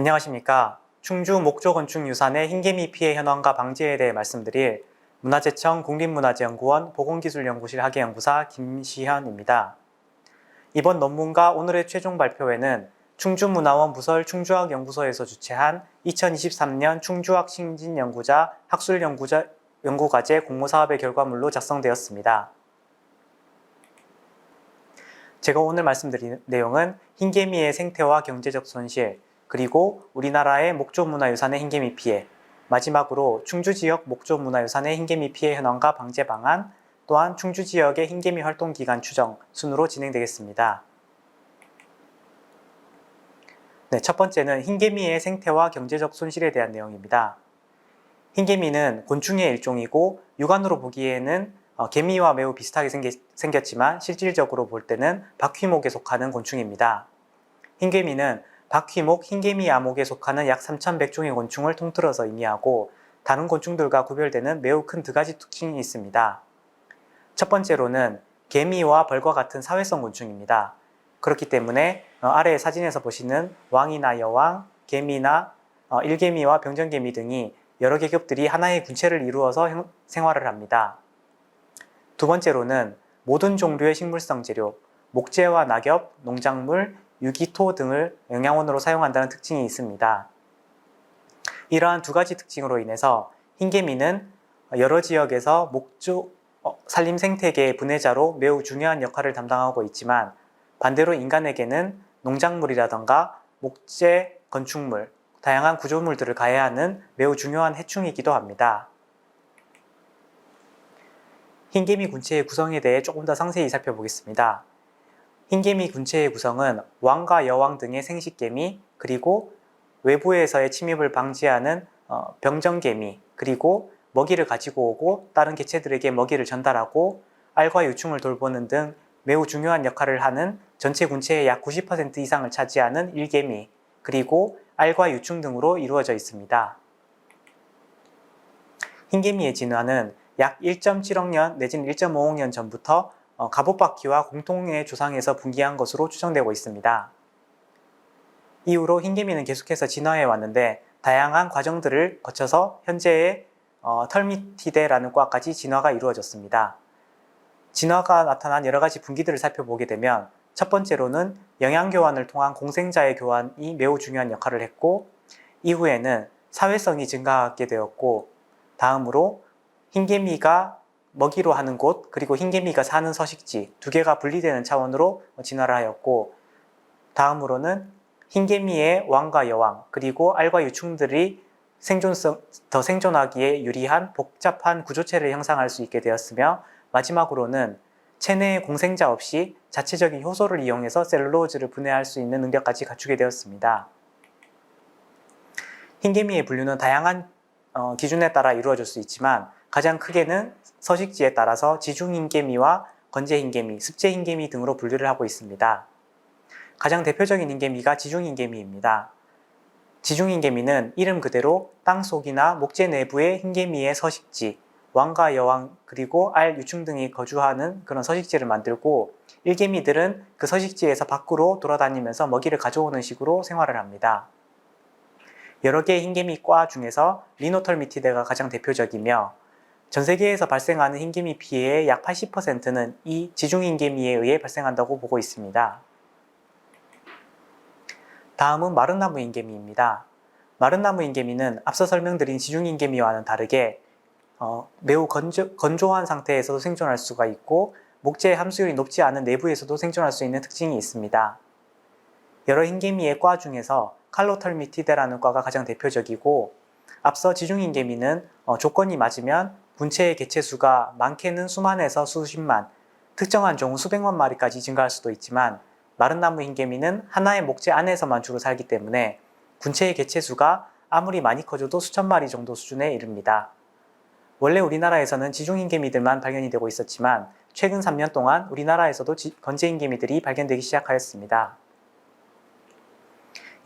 안녕하십니까. 충주 목조 건축 유산의 흰개미 피해 현황과 방지에 대해 말씀드릴 문화재청 국립문화재연구원 보건기술연구실 학예연구사 김시현입니다. 이번 논문과 오늘의 최종 발표회는 충주문화원 부설 충주학연구소에서 주최한 2023년 충주학 신진연구자 학술연구자 연구과제 공모사업의 결과물로 작성되었습니다. 제가 오늘 말씀드릴 내용은 흰개미의 생태와 경제적 손실, 그리고 우리나라의 목조문화유산의 흰개미 피해, 마지막으로 충주 지역 목조문화유산의 흰개미 피해 현황과 방제 방안, 또한 충주 지역의 흰개미 활동 기간 추정 순으로 진행되겠습니다. 네, 첫 번째는 흰개미의 생태와 경제적 손실에 대한 내용입니다. 흰개미는 곤충의 일종이고 육안으로 보기에는 어, 개미와 매우 비슷하게 생겼지만 실질적으로 볼 때는 박휘목에 속하는 곤충입니다. 흰개미는 박휘목, 흰개미 야목에 속하는 약 3,100종의 곤충을 통틀어서 의미하고 다른 곤충들과 구별되는 매우 큰 두 가지 특징이 있습니다. 첫 번째로는 개미와 벌과 같은 사회성 곤충입니다. 그렇기 때문에 어, 아래 사진에서 보시는 왕이나 여왕, 개미나 어, 일개미와 병정개미 등이 여러 계급들이 하나의 군체를 이루어서 형- 생활을 합니다. 두 번째로는 모든 종류의 식물성 재료, 목재와 낙엽, 농작물, 유기토 등을 영양원으로 사용한다는 특징이 있습니다. 이러한 두 가지 특징으로 인해서 흰개미는 여러 지역에서 목조 어, 산림 생태계의 분해자로 매우 중요한 역할을 담당하고 있지만 반대로 인간에게는 농작물이라던가 목재, 건축물, 다양한 구조물들을 가해하는 매우 중요한 해충이기도 합니다. 흰개미 군체의 구성에 대해 조금 더 상세히 살펴보겠습니다. 흰개미 군체의 구성은 왕과 여왕 등의 생식개미, 그리고 외부에서의 침입을 방지하는 어, 병정개미, 그리고 먹이를 가지고 오고 다른 개체들에게 먹이를 전달하고 알과 유충을 돌보는 등 매우 중요한 역할을 하는 전체 군체의 약 90% 이상을 차지하는 일개미, 그리고 알과 유충 등으로 이루어져 있습니다. 흰개미의 진화는 약 1.7억 년 내지는 1.5억 년 전부터 어, 갑옷바퀴와 공통의 조상에서 분기한 것으로 추정되고 있습니다. 이후로 흰개미는 계속해서 진화해 왔는데 다양한 과정들을 거쳐서 현재의 어, 털미티데라는 과까지 진화가 이루어졌습니다. 진화가 나타난 여러 가지 분기들을 살펴보게 되면 첫 번째로는 영양 교환을 통한 공생자의 교환이 매우 중요한 역할을 했고 이후에는 사회성이 증가하게 되었고 다음으로 흰개미가 먹이로 하는 곳 그리고 흰개미가 사는 서식지 두 개가 분리되는 차원으로 진화를 하였고 다음으로는 흰개미의 왕과 여왕 그리고 알과 유충들이 생존성 더 생존하기에 유리한 복잡한 구조체를 형성할 수 있게 되었으며 마지막으로는 체내의 공생자 없이 자체적인 효소를 이용해서 셀룰로즈를 분해할 수 있는 능력까지 갖추게 되었습니다. 흰개미의 분류는 다양한 어, 기준에 따라 이루어질 수 있지만 가장 크게는 서식지에 따라서 지중흰개미와 건재흰개미, 습재흰개미 등으로 분류를 하고 있습니다. 가장 대표적인 흰개미가 지중흰개미입니다. 지중흰개미는 이름 그대로 땅 속이나 목재 내부의 흰개미의 서식지, 왕과 여왕 그리고 알, 유충 등이 거주하는 그런 서식지를 만들고 일개미들은 그 서식지에서 밖으로 돌아다니면서 먹이를 가져오는 식으로 생활을 합니다. 여러 개의 흰개미과 중에서 리노털미티데가 가장 대표적이며 전 세계에서 발생하는 흰개미 피해의 약 80%는 이 지중흰개미에 의해 발생한다고 보고 있습니다. 다음은 마른 나무 흰개미입니다. 마른 나무 흰개미는 앞서 설명드린 지중흰개미와는 다르게 어, 매우 건조, 건조한 상태에서도 생존할 수가 있고 목재 함수율이 높지 않은 내부에서도 생존할 수 있는 특징이 있습니다. 여러 흰개미의 과 중에서 칼로털미티데라는 과가 가장 대표적이고 앞서 지중흰개미는 어, 조건이 맞으면 군체의 개체 수가 많게는 수만에서 수십만, 특정한 종은 수백만 마리까지 증가할 수도 있지만 마른 나무 흰개미는 하나의 목재 안에서만 주로 살기 때문에 군체의 개체 수가 아무리 많이 커져도 수천 마리 정도 수준에 이릅니다. 원래 우리나라에서는 지중 흰개미들만 발견이 되고 있었지만 최근 3년 동안 우리나라에서도 지- 건재 흰개미들이 발견되기 시작하였습니다.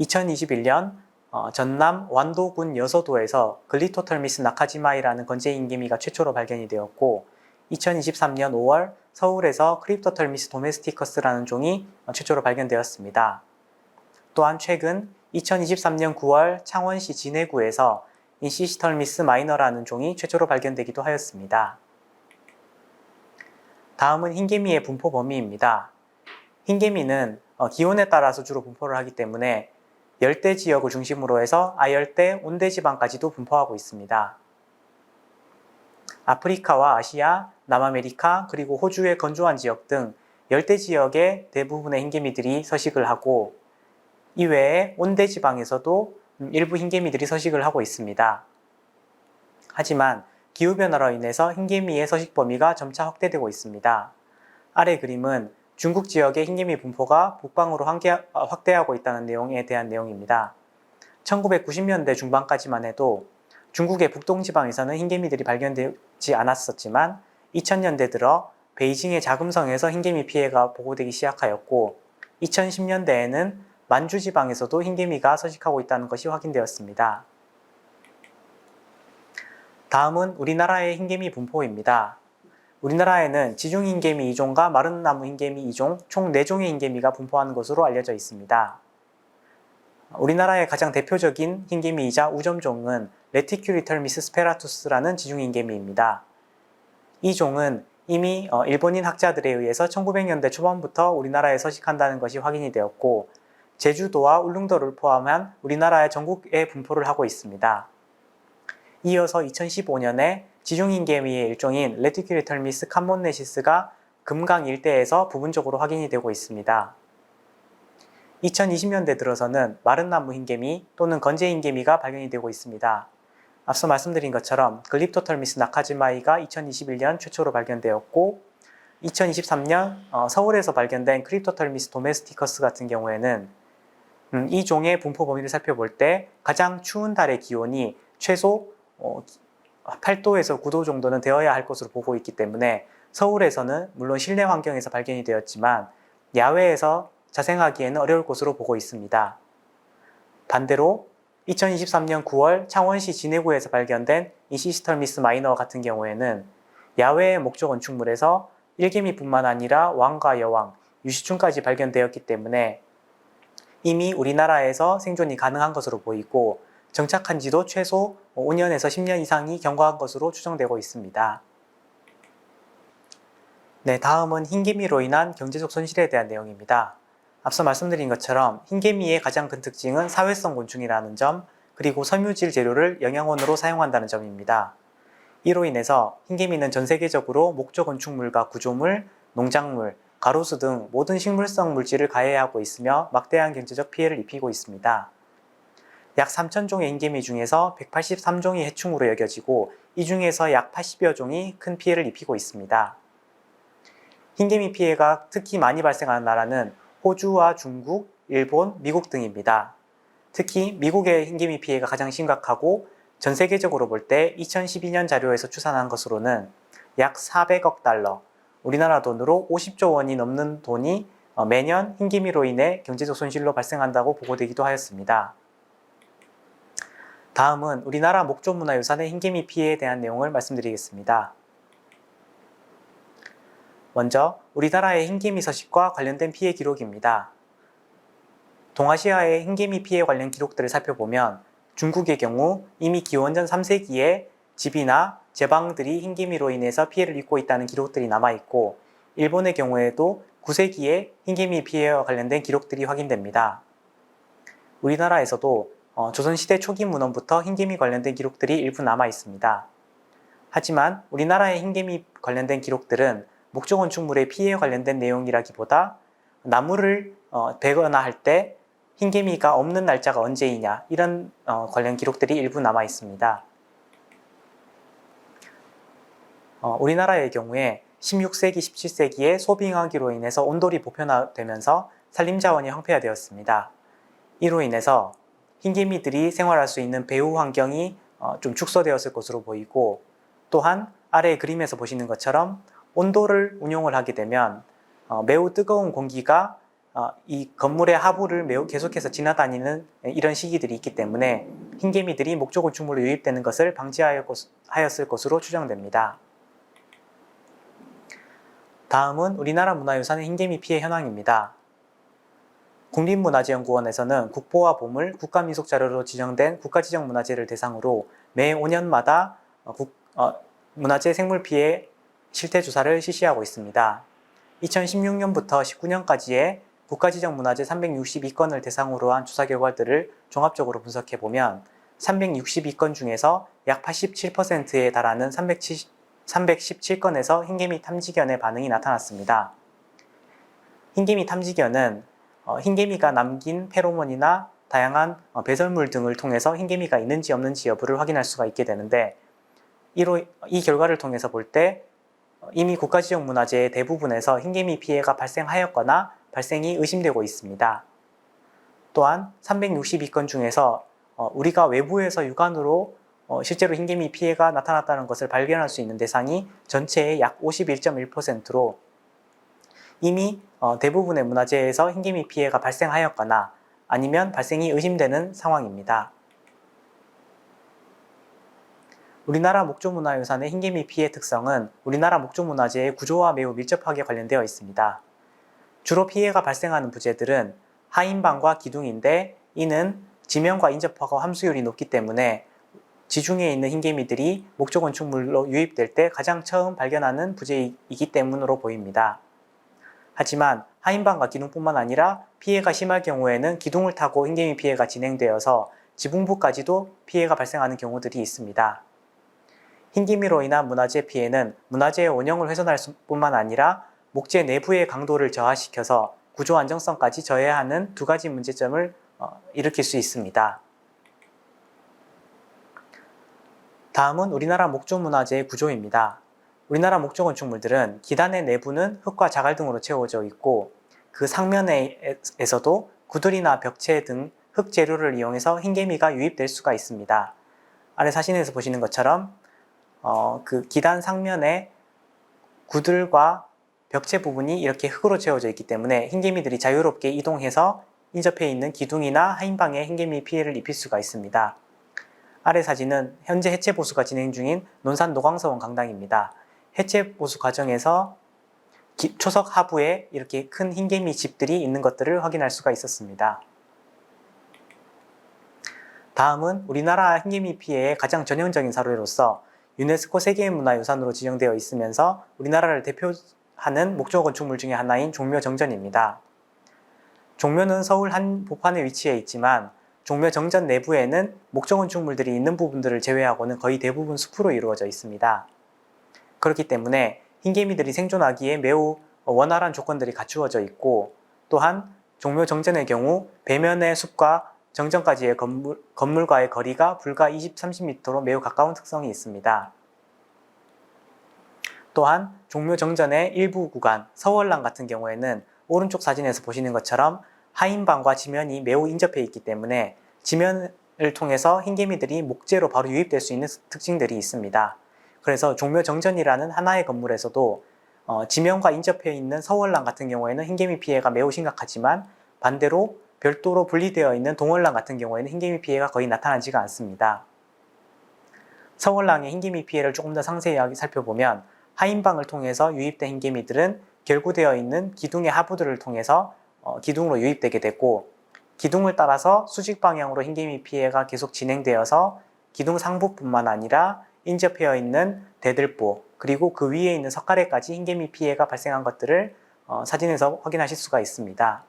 2021년 어, 전남 완도군 여서도에서 글리토털미스 나카지마이라는 건재흰개미가 최초로 발견이 되었고 2023년 5월 서울에서 크립토털미스 도메스티커스라는 종이 어, 최초로 발견되었습니다. 또한 최근 2023년 9월 창원시 진해구에서 인시시털미스 마이너라는 종이 최초로 발견되기도 하였습니다. 다음은 흰개미의 분포 범위입니다. 흰개미는 어, 기온에 따라서 주로 분포를 하기 때문에 열대 지역을 중심으로 해서 아열대, 온대 지방까지도 분포하고 있습니다. 아프리카와 아시아, 남아메리카, 그리고 호주의 건조한 지역 등 열대 지역의 대부분의 흰개미들이 서식을 하고 이외에 온대 지방에서도 음, 일부 흰개미들이 서식을 하고 있습니다. 하지만 기후변화로 인해서 흰개미의 서식 범위가 점차 확대되고 있습니다. 아래 그림은 중국 지역의 흰개미 분포가 북방으로 어, 확대하고 있다는 내용에 대한 내용입니다. 1990년대 중반까지만 해도 중국의 북동지방에서는 흰개미들이 발견되지 않았었지만 2000년대 들어 베이징의 자금성에서 흰개미 피해가 보고되기 시작하였고 2010년대에는 만주 지방에서도 흰개미가 서식하고 있다는 것이 확인되었습니다. 다음은 우리나라의 흰개미 분포입니다. 우리나라에는 지중 흰개미 2종과 마른 나무 흰개미 2종, 총 4종의 흰개미가 분포하는 것으로 알려져 있습니다. 우리나라의 가장 대표적인 흰개미이자 우점종은 레티큐리털미스 스페라투스라는 지중 흰개미입니다. 이 종은 이미 어, 일본인 학자들에 의해서 1900년대 초반부터 우리나라에 서식한다는 것이 확인이 되었고 제주도와 울릉도를 포함한 우리나라의 전국에 분포를 하고 있습니다. 이어서 2015년에 지중인개미의 일종인 레티큐리털미스 캄몬네시스가 금강 일대에서 부분적으로 확인이 되고 있습니다. 2020년대 들어서는 마른 나무 흰개미 또는 건재 흰개미가 발견이 되고 있습니다. 앞서 말씀드린 것처럼 글립토털미스 나카지마이가 2021년 최초로 발견되었고 2023년 어, 서울에서 발견된 크립토털미스 도메스티커스 같은 경우에는 음, 이 종의 분포 범위를 살펴볼 때 가장 추운 달의 기온이 최소 어, 8도에서 9도 정도는 되어야 할 것으로 보고 있기 때문에 서울에서는 물론 실내 환경에서 발견이 되었지만 야외에서 자생하기에는 어려울 것으로 보고 있습니다. 반대로 2023년 9월 창원시 진해구에서 발견된 이 시스털미스 마이너 같은 경우에는 야외의 목조 건축물에서 일개미뿐만 아니라 왕과 여왕, 유시충까지 발견되었기 때문에 이미 우리나라에서 생존이 가능한 것으로 보이고 정착한 지도 최소 5년에서 10년 이상이 경과한 것으로 추정되고 있습니다. 네, 다음은 흰개미로 인한 경제적 손실에 대한 내용입니다. 앞서 말씀드린 것처럼 흰개미의 가장 큰 특징은 사회성 곤충이라는 점, 그리고 섬유질 재료를 영양원으로 사용한다는 점입니다. 이로 인해서 흰개미는 전 세계적으로 목조 건축물과 구조물, 농작물, 가로수 등 모든 식물성 물질을 가해하고 있으며 막대한 경제적 피해를 입히고 있습니다. 약 3,000종의 흰개미 중에서 183종이 해충으로 여겨지고 이 중에서 약 80여 종이 큰 피해를 입히고 있습니다. 흰개미 피해가 특히 많이 발생하는 나라는 호주와 중국, 일본, 미국 등입니다. 특히 미국의 흰개미 피해가 가장 심각하고 전 세계적으로 볼 때 2012년 자료에서 추산한 것으로는 약 400억 달러, 우리나라 돈으로 50조 원이 넘는 돈이 어, 매년 흰개미로 인해 경제적 손실로 발생한다고 보고되기도 하였습니다. 다음은 우리나라 목조문화유산의 흰개미 피해에 대한 내용을 말씀드리겠습니다. 먼저 우리나라의 흰개미 서식과 관련된 피해 기록입니다. 동아시아의 흰개미 피해 관련 기록들을 살펴보면 중국의 경우 이미 기원전 3세기에 집이나 제방들이 흰개미로 인해서 피해를 입고 있다는 기록들이 남아있고 일본의 경우에도 9세기에 흰개미 피해와 관련된 기록들이 확인됩니다. 우리나라에서도 어, 조선시대 초기 문헌부터 흰개미 관련된 기록들이 일부 남아 있습니다. 하지만 우리나라의 흰개미 관련된 기록들은 목조 건축물의 피해에 관련된 내용이라기보다 나무를 어, 베거나 할 때 흰개미가 없는 날짜가 언제이냐 이런 어, 관련 기록들이 일부 남아 있습니다. 어, 우리나라의 경우에 16세기, 17세기에 소빙하기로 인해서 온돌이 보편화되면서 산림자원이 황폐화되었습니다. 이로 인해서 흰개미들이 생활할 수 있는 배후 환경이 어, 좀 축소되었을 것으로 보이고 또한 아래 그림에서 보시는 것처럼 온도를 운용을 하게 되면 어, 매우 뜨거운 공기가 어, 이 건물의 하부를 매우 계속해서 지나다니는 이런 시기들이 있기 때문에 흰개미들이 목조 건축물로 유입되는 것을 방지하였을 것으로 추정됩니다. 다음은 우리나라 문화유산의 흰개미 피해 현황입니다. 국립문화재연구원에서는 국보와 보물, 국가민속 자료로 지정된 국가지정 문화재를 대상으로 매 5년마다 어, 국- 어, 문화재 생물 피해 실태 조사를 실시하고 있습니다. 2016년부터 19년까지의 국가지정 문화재 362건을 대상으로 한 조사 결과들을 종합적으로 분석해 보면 362건 중에서 약 87%에 달하는 370, 317건에서 흰개미 탐지견의 반응이 나타났습니다. 흰개미 탐지견은 어, 흰개미가 남긴 페로몬이나 다양한 어, 배설물 등을 통해서 흰개미가 있는지 없는지 여부를 확인할 수가 있게 되는데 이로, 이 결과를 통해서 볼때 어, 이미 국가지정 문화재의 대부분에서 흰개미 피해가 발생하였거나 발생이 의심되고 있습니다. 또한 362건 중에서 어, 우리가 외부에서 육안으로 어, 실제로 흰개미 피해가 나타났다는 것을 발견할 수 있는 대상이 전체의 약 51.1%로 이미 어, 대부분의 문화재에서 흰개미 피해가 발생하였거나 아니면 발생이 의심되는 상황입니다. 우리나라 목조문화유산의 흰개미 피해 특성은 우리나라 목조문화재의 구조와 매우 밀접하게 관련되어 있습니다. 주로 피해가 발생하는 부재들은 하인방과 기둥인데 이는 지면과 인접하고 함수율이 높기 때문에 지중해에 있는 흰개미들이 목조 건축물로 유입될 때 가장 처음 발견하는 부재이기 때문으로 보입니다. 하지만 하인방과 기둥뿐만 아니라 피해가 심할 경우에는 기둥을 타고 흰개미 피해가 진행되어서 지붕부까지도 피해가 발생하는 경우들이 있습니다. 흰개미로 인한 문화재 피해는 문화재의 원형을 훼손할 뿐만 아니라 목재 내부의 강도를 저하시켜서 구조 안정성까지 저해하는 두 가지 문제점을 어, 일으킬 수 있습니다. 다음은 우리나라 목조 문화재의 구조입니다. 우리나라 목조 건축물들은 기단의 내부는 흙과 자갈 등으로 채워져 있고 그 상면에서도 구들이나 벽체 등 흙 재료를 이용해서 흰개미가 유입될 수가 있습니다. 아래 사진에서 보시는 것처럼 어, 그 기단 상면에 구들과 벽체 부분이 이렇게 흙으로 채워져 있기 때문에 흰개미들이 자유롭게 이동해서 인접해 있는 기둥이나 하인방에 흰개미 피해를 입힐 수가 있습니다. 아래 사진은 현재 해체 보수가 진행 중인 논산 노광서원 강당입니다. 해체 보수 과정에서 기- 초석 하부에 이렇게 큰 흰개미 집들이 있는 것들을 확인할 수가 있었습니다. 다음은 우리나라 흰개미 피해의 가장 전형적인 사례로서 유네스코 세계문화유산으로 지정되어 있으면서 우리나라를 대표하는 목조 건축물 중의 하나인 종묘정전입니다. 종묘는 서울 한 복판에 위치해 있지만 종묘정전 내부에는 목조 건축물들이 있는 부분들을 제외하고는 거의 대부분 숲으로 이루어져 있습니다. 그렇기 때문에 흰개미들이 생존하기에 매우 원활한 조건들이 갖추어져 있고 또한 종묘 정전의 경우 배면의 숲과 정전까지의 건물, 건물과의 거리가 불과 20, 30m로 매우 가까운 특성이 있습니다. 또한 종묘 정전의 일부 구간, 서월랑 같은 경우에는 오른쪽 사진에서 보시는 것처럼 하인방과 지면이 매우 인접해 있기 때문에 지면을 통해서 흰개미들이 목재로 바로 유입될 수 있는 특징들이 있습니다. 그래서 종묘정전이라는 하나의 건물에서도 어, 지면과 인접해 있는 서월랑 같은 경우에는 흰개미 피해가 매우 심각하지만 반대로 별도로 분리되어 있는 동월랑 같은 경우에는 흰개미 피해가 거의 나타나지가 않습니다. 서월랑의 흰개미 피해를 조금 더 상세하게 살펴보면 하인방을 통해서 유입된 흰개미들은 결구되어 있는 기둥의 하부들을 통해서 어, 기둥으로 유입되게 되고 기둥을 따라서 수직 방향으로 흰개미 피해가 계속 진행되어서 기둥 상부뿐만 아니라 인접해 있는 대들보 그리고 그 위에 있는 석가래까지 흰개미 피해가 발생한 것들을 어, 사진에서 확인하실 수가 있습니다.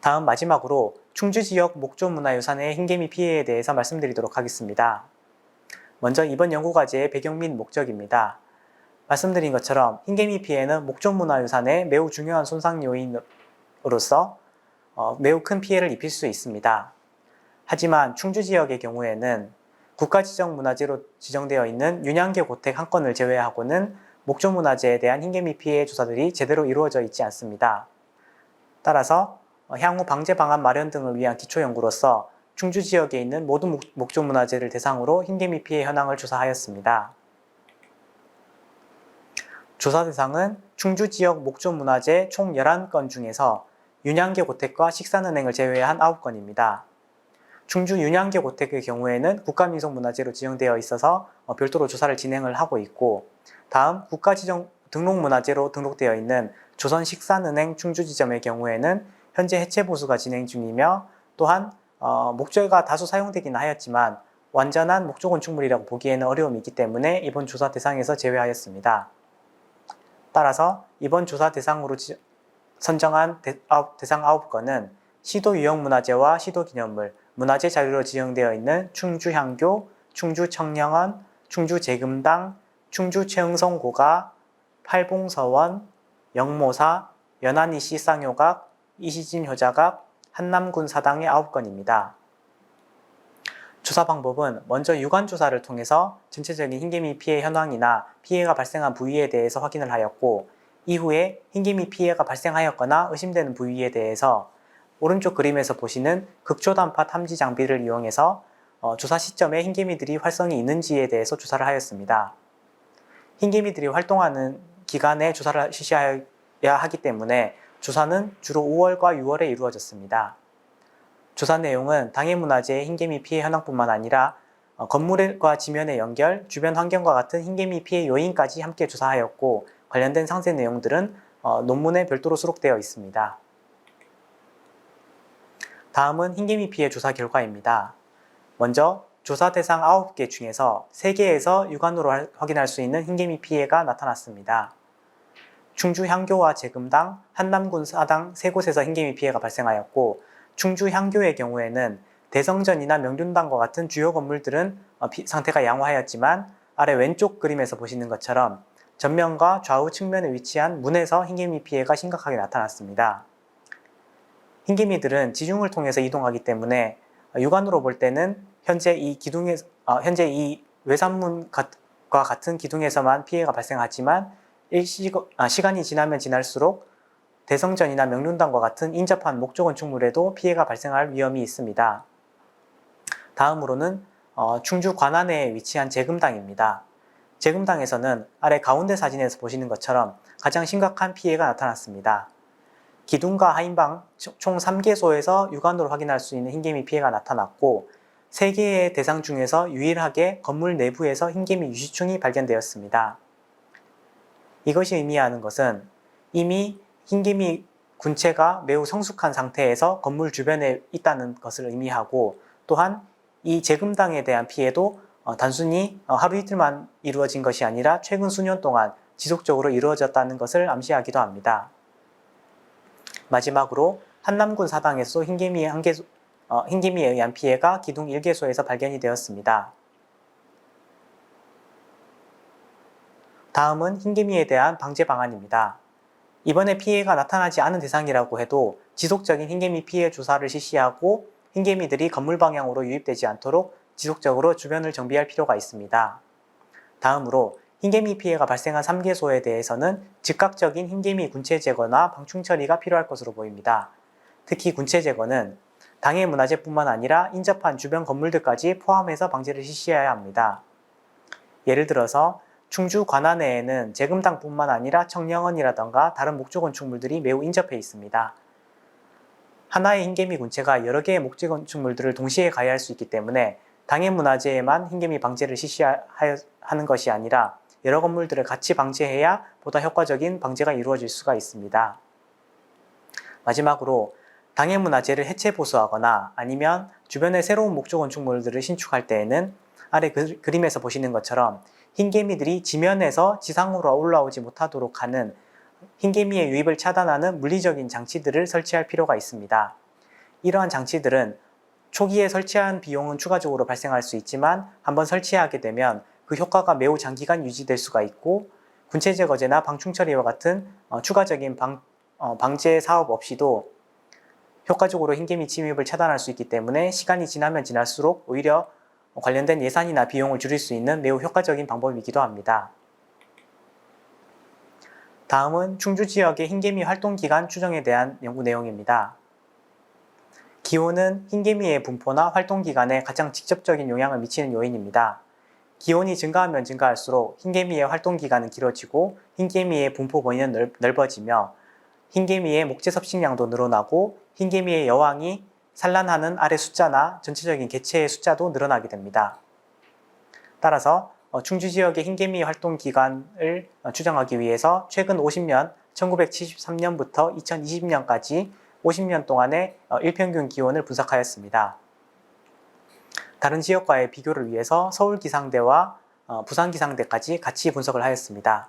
다음 마지막으로 충주 지역 목조 문화유산의 흰개미 피해에 대해서 말씀드리도록 하겠습니다. 먼저 이번 연구과제의 배경 및 목적입니다. 말씀드린 것처럼 흰개미 피해는 목조 문화유산의 매우 중요한 손상 요인으로서 어, 매우 큰 피해를 입힐 수 있습니다. 하지만 충주 지역의 경우에는 국가지정 문화재로 지정되어 있는 윤양계 고택 한 건을 제외하고는 목조 문화재에 대한 흰개 미 피해 조사들이 제대로 이루어져 있지 않습니다. 따라서 어, 향후 방제 방안 마련 등을 위한 기초 연구로서 충주 지역에 있는 모든 목- 목조 문화재를 대상으로 흰개미 피해 현황을 조사하였습니다. 조사 대상은 충주 지역 목조 문화재 총 11건 중에서 윤양계 고택과 식산은행을 제외한 9건입니다. 충주 윤양계 고택의 경우에는 국가민속문화재로 지정되어 있어서 어, 별도로 조사를 진행을 하고 있고 다음 국가지정 등록문화재로 등록되어 있는 조선식산은행 충주지점의 경우에는 현재 해체 보수가 진행 중이며 또한 어, 목재가 다수 사용되긴 하였지만 완전한 목조 건축물이라고 보기에는 어려움이 있기 때문에 이번 조사 대상에서 제외하였습니다. 따라서 이번 조사 대상으로 지- 선정한 대, 대상 9건은 시도 유형문화재와 시도 기념물, 문화재 자료로 지정되어 있는 충주향교, 충주청량원, 충주재금당, 충주최흥성고가, 팔봉서원, 영모사, 연안이시 쌍효각, 이시진 효자각, 한남군 사당의 9건입니다. 조사 방법은 먼저 유관 조사를 통해서 전체적인 흰개미 피해 현황이나 피해가 발생한 부위에 대해서 확인을 하였고 이후에 흰개미 피해가 발생하였거나 의심되는 부위에 대해서 오른쪽 그림에서 보시는 극초단파 탐지 장비를 이용해서 어, 조사 시점에 흰개미들이 활성이 있는지에 대해서 조사를 하였습니다. 흰개미들이 활동하는 기간에 조사를 실시해야 하기 때문에 조사는 주로 5월과 6월에 이루어졌습니다. 조사 내용은 당해 문화재의 흰개미 피해 현황뿐만 아니라 어, 건물과 지면의 연결, 주변 환경과 같은 흰개미 피해 요인까지 함께 조사하였고 관련된 상세 내용들은 어, 논문에 별도로 수록되어 있습니다. 다음은 흰개미 피해 조사 결과입니다. 먼저 조사 대상 9개 중에서 3개에서 육안으로 할- 확인할 수 있는 흰개미 피해가 나타났습니다. 충주 향교와 재금당, 한남군 사당 세 곳에서 흰개미 피해가 발생하였고 충주 향교의 경우에는 대성전이나 명륜당과 같은 주요 건물들은 어, 피- 상태가 양호하였지만 아래 왼쪽 그림에서 보시는 것처럼 전면과 좌우 측면에 위치한 문에서 흰개미 피해가 심각하게 나타났습니다. 흰개미들은 지중을 통해서 이동하기 때문에 어, 육안으로 볼 때는 현재 이 기둥에 어, 현재 이 외산문과 같은 기둥에서만 피해가 발생하지만 일시, 아, 시간이 지나면 지날수록 대성전이나 명륜당과 같은 인접한 목조 건축물에도 피해가 발생할 위험이 있습니다. 다음으로는 어, 충주 관안에 위치한 재금당입니다. 재금당에서는 아래 가운데 사진에서 보시는 것처럼 가장 심각한 피해가 나타났습니다. 기둥과 하인방 총 3개소에서 육안으로 확인할 수 있는 흰개미 피해가 나타났고 3개의 대상 중에서 유일하게 건물 내부에서 흰개미 유시충이 발견되었습니다. 이것이 의미하는 것은 이미 흰개미 군체가 매우 성숙한 상태에서 건물 주변에 있다는 것을 의미하고 또한 이 재금당에 대한 피해도 어, 단순히 어, 하루 이틀만 이루어진 것이 아니라 최근 수년 동안 지속적으로 이루어졌다는 것을 암시하기도 합니다. 마지막으로 한남군 사당에서 흰개미 한 개, 어, 흰개미에 의한 피해가 기둥 1개소에서 발견이 되었습니다. 다음은 흰개미에 대한 방제 방안입니다. 이번에 피해가 나타나지 않은 대상이라고 해도 지속적인 흰개미 피해 조사를 실시하고 흰개미들이 건물 방향으로 유입되지 않도록 지속적으로 주변을 정비할 필요가 있습니다. 다음으로 흰개미 피해가 발생한 3개소에 대해서는 즉각적인 흰개미 군체 제거나 방충 처리가 필요할 것으로 보입니다. 특히 군체 제거는 당해 문화재뿐만 아니라 인접한 주변 건물들까지 포함해서 방제를 실시해야 합니다. 예를 들어서 충주 관안내에는 재금당뿐만 아니라 청량원이라던가 다른 목조 건축물들이 매우 인접해 있습니다. 하나의 흰개미 군체가 여러 개의 목재 건축물들을 동시에 가해할 수 있기 때문에 당해 문화재에만 흰개미 방제를 실시하는 것이 아니라 여러 건물들을 같이 방제해야 보다 효과적인 방제가 이루어질 수가 있습니다. 마지막으로 당해 문화재를 해체 보수하거나 아니면 주변에 새로운 목조 건축물들을 신축할 때에는 아래 그, 그림에서 보시는 것처럼 흰 개미들이 지면에서 지상으로 올라오지 못하도록 하는 흰 개미의 유입을 차단하는 물리적인 장치들을 설치할 필요가 있습니다. 이러한 장치들은 초기에 설치한 비용은 추가적으로 발생할 수 있지만 한번 설치하게 되면 그 효과가 매우 장기간 유지될 수가 있고 군체 제 거제나 방충 처리와 같은 어, 추가적인 방, 어, 방제 사업 없이도 효과적으로 흰개미 침입을 차단할 수 있기 때문에 시간이 지나면 지날수록 오히려 관련된 예산이나 비용을 줄일 수 있는 매우 효과적인 방법이기도 합니다. 다음은 충주 지역의 흰개미 활동 기간 추정에 대한 연구 내용입니다. 기온은 흰개미의 분포나 활동 기간에 가장 직접적인 영향을 미치는 요인입니다. 기온이 증가하면 증가할수록 흰개미의 활동 기간은 길어지고 흰개미의 분포 범위는 넓 어지며 흰개미의 목재 섭식량도 늘어나고 흰개미의 여왕이 산란하는 알의 숫자나 전체적인 개체의 숫자도 늘어나게 됩니다. 따라서 어, 충주 지역의 흰개미 활동 기간을 어, 추정하기 위해서 최근 50년 1973년부터 2020년까지 50년 동안의 어, 일평균 기온을 분석하였습니다. 다른 지역과의 비교를 위해서 서울 기상대와 어, 부산 기상대까지 같이 분석을 하였습니다.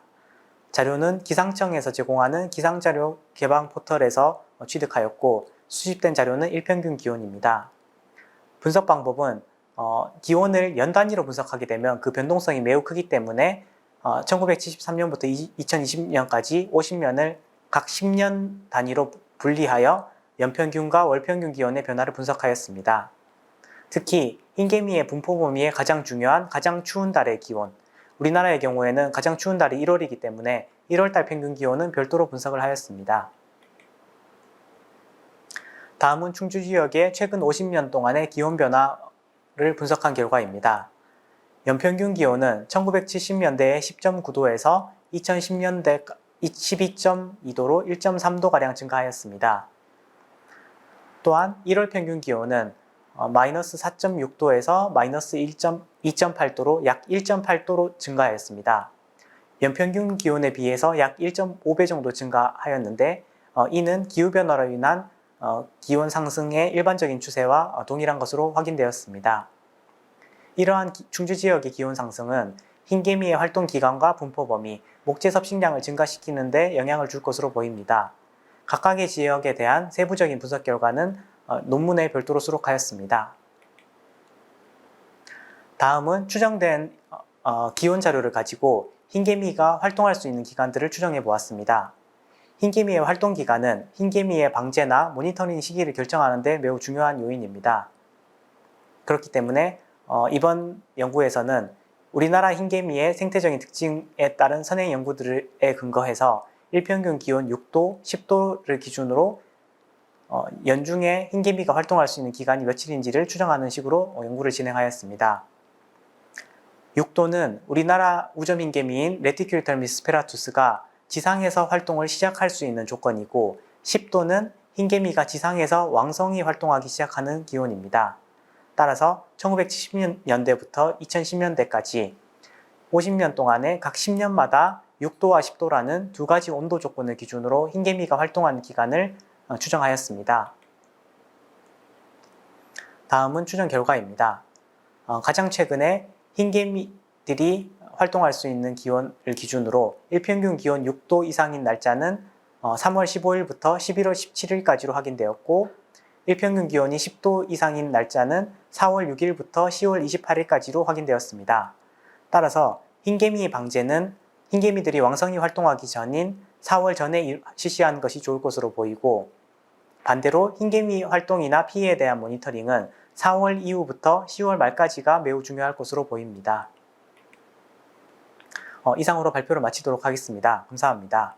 자료는 기상청에서 제공하는 기상자료 개방 포털에서 어, 취득하였고 수집된 자료는 일평균 기온입니다. 분석 방법은 어, 기온을 연 단위로 분석하게 되면 그 변동성이 매우 크기 때문에 어, 1973년부터 2020년까지 50년을 각 10년 단위로 분리하여 연평균과 월평균 기온의 변화를 분석하였습니다. 특히 흰개미의 분포 범위에 가장 중요한 가장 추운 달의 기온, 우리나라의 경우에는 가장 추운 달이 1월이기 때문에 1월달 평균 기온은 별도로 분석을 하였습니다. 다음은 충주 지역의 최근 50년 동안의 기온 변화를 분석한 결과입니다. 연평균 기온은 1970년대에 10.9도에서 2010년대 12.2도로 1.3도가량 증가하였습니다. 또한 1월 평균 기온은 어, 마이너스 4.6도에서 마이너스 2.8도로 약 1.8도로 증가하였습니다. 연평균 기온에 비해서 약 1.5배 정도 증가하였는데 어, 이는 기후변화로 인한 어, 기온 상승의 일반적인 추세와 어, 동일한 것으로 확인되었습니다. 이러한 기- 충주 지역의 기온 상승은 흰개미의 활동 기간과 분포 범위, 목재 섭식량을 증가시키는 데 영향을 줄 것으로 보입니다. 각각의 지역에 대한 세부적인 분석 결과는 어, 논문에 별도로 수록하였습니다. 다음은 추정된 어, 어, 기온 자료를 가지고 흰개미가 활동할 수 있는 기간들을 추정해 보았습니다. 흰개미의 활동 기간은 흰개미의 방제나 모니터링 시기를 결정하는 데 매우 중요한 요인입니다. 그렇기 때문에 어, 이번 연구에서는 우리나라 흰개미의 생태적인 특징에 따른 선행 연구들에 근거해서 일평균 기온 6도, 10도를 기준으로 어, 연중에 흰개미가 활동할 수 있는 기간이 며칠인지를 추정하는 식으로 어, 연구를 진행하였습니다. 6도는 우리나라 우점 흰개미인 레티큘털미스 스페라투스가 지상에서 활동을 시작할 수 있는 조건이고 10도는 흰개미가 지상에서 왕성히 활동하기 시작하는 기온입니다. 따라서 1970년대부터 2010년대까지 50년 동안에 각 10년마다 6도와 10도라는 두 가지 온도 조건을 기준으로 흰개미가 활동하는 기간을 어, 추정하였습니다. 다음은 추정 결과입니다. 어, 가장 최근에 흰개미들이 활동할 수 있는 기온을 기준으로 일평균 기온 6도 이상인 날짜는 어, 3월 15일부터 11월 17일까지로 확인되었고 일평균 기온이 10도 이상인 날짜는 4월 6일부터 10월 28일까지로 확인되었습니다. 따라서 흰개미 방제는 흰개미들이 왕성히 활동하기 전인 4월 전에 일- 실시하는 것이 좋을 것으로 보이고 반대로 흰개미 활동이나 피해에 대한 모니터링은 4월 이후부터 10월 말까지가 매우 중요할 것으로 보입니다. 어, 이상으로 발표를 마치도록 하겠습니다. 감사합니다.